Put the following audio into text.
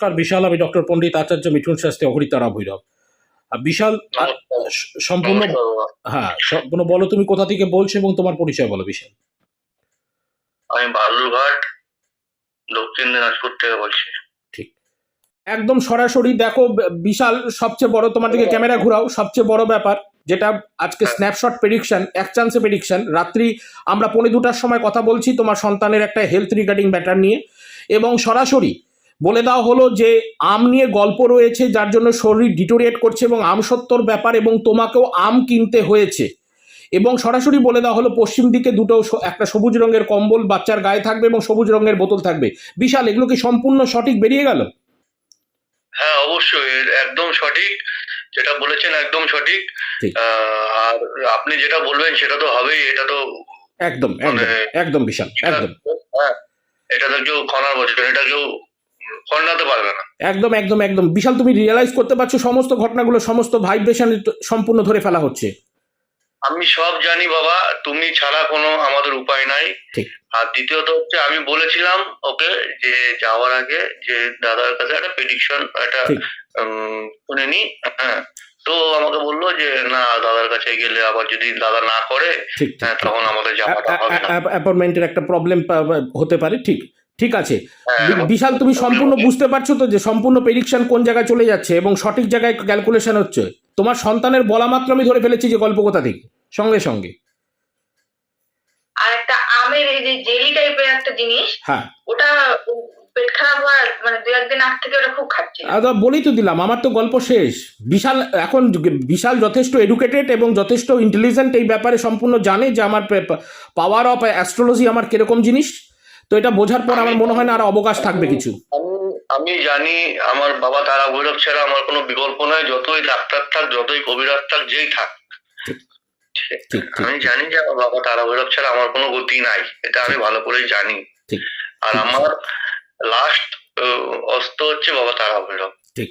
নমস্কার বিশাল আমি ডক্টর পণ্ডিত আচার্য মিঠুন শাস্ত্রী অঘরিতারা ভৈরব বিশাল সম্পূর্ণ হ্যাঁ সম্পূর্ণ বলো তুমি কোথা থেকে বলছো এবং তোমার পরিচয় বলো বিশাল। আমি বালুরঘাট দক্ষিণ দিনাজপুর থেকে বলছি। একদম সরাসরি দেখো বিশাল সবচেয়ে বড় তোমার দিকে ক্যামেরা ঘোরাও সবচেয়ে বড় ব্যাপার যেটা আজকে স্ন্যাপশট প্রেডিকশন এক চান্সে প্রেডিকশন রাত্রি আমরা পৌনে দুটার সময় কথা বলছি তোমার সন্তানের একটা হেলথ রিগার্ডিং ব্যাটার নিয়ে এবং সরাসরি বলে দেওয়া হলো যে আম নিয়ে গল্প রয়েছে যার জন্য শরীর ডিটোরিয়েট করছে এবং আম সত্তর ব্যাপার এবং তোমাকেও আম কিনতে হয়েছে। এবং সরাসরি বলে দেওয়া হলো পশ্চিম দিকে দুটো একটা সবুজ রঙের কম্বল বাচ্চার গায়ে থাকবে এবং সবুজ রঙের বোতল থাকবে। বিশাল এগুলো কি সম্পূর্ণ সঠিক বেরিয়ে গেল? হ্যাঁ অবশ্যই একদম সঠিক যেটা বলেছেন একদম সঠিক। আর আপনি যেটা বলবেন সেটা তো হবেই এটা তো একদম একদম মানে- একদম বিশাল একদম। হ্যাঁ এটা তো কেউ খনার বলছেন এটা কেউ খন্ডাতে পারবে না। একদম একদম একদম। বিশাল তুমি রিয়েলাইজ করতে পারছ সমস্ত ঘটনাগুলো সমস্ত ভাইব্রেশন সম্পূর্ণ ধরে ফেলা হচ্ছে। আমি সব জানি বাবা তুমি ছাড়া কোনো আমাদের উপায় নাই। ঠিক। আর দ্বিতীয়ত হচ্ছে আমি বলেছিলাম ওকে যে যাওয়ার আগে যে দাদার কাছে একটা প্রেডিকশন একটা শুনে নি হ্যাঁ। তো আমাকে বলল যে না দাদার কাছে গেলে আবার যদি দাদা না করে হ্যাঁ তখন আমাদের যাওয়াটা হবে না। অ্যাপয়েন্টমেন্টের একটা প্রবলেম হতে পারে ঠিক। ঠিক আছে। হ্যাঁ, বিশাল তুমি সম্পূর্ণ বুঝতে পারছ তো যে সম্পূর্ণ প্রেডিকশন কোন জায়গায় চলে যাচ্ছে এবং সঠিক জায়গায় ক্যালকুলেশন হচ্ছে? তোমার সন্তানের বলা মাত্র আমি ধরে ফেলেছি যে গল্প কোথা থেকে? সঙ্গে সঙ্গে। আর একটা আমের এই যে জেলি টাইপের একটা জিনিস হ্যাঁ। ওটা পেট খারাপ হওয়ার মানে দু একদিন আগ থেকে ওটা খুব খাচ্ছিল আর বলেই তো দিলাম আমার তো গল্প শেষ। বিশাল এখন বিশাল যথেষ্ট এডুকেটেড এবং যথেষ্ট ইন্টেলিজেন্ট এই ব্যাপারে সম্পূর্ণ জানে যে আমার পাওয়ার অফ অ্যাস্ট্রোলজি আমার কীরকম জিনিস। তো এটা বোঝার পর আমার মনে হয় না আর অবকাশ থাকবে কিছু। আমি জানি আমার বাবা তারা ভৈরব ছাড়া আমার কোনো বিকল্প নয় যতই ডাক্তার থাক যতই কবিরাজ থাক যেই থাক। আমি জানি যে আমার বাবা তারা ভৈরব ছাড়া আমার কোনো গতি নাই এটা আমি ভালো করেই জানি। আর আমার লাস্ট অস্ত্র হচ্ছে বাবা তারা ভৈরব। ঠিক।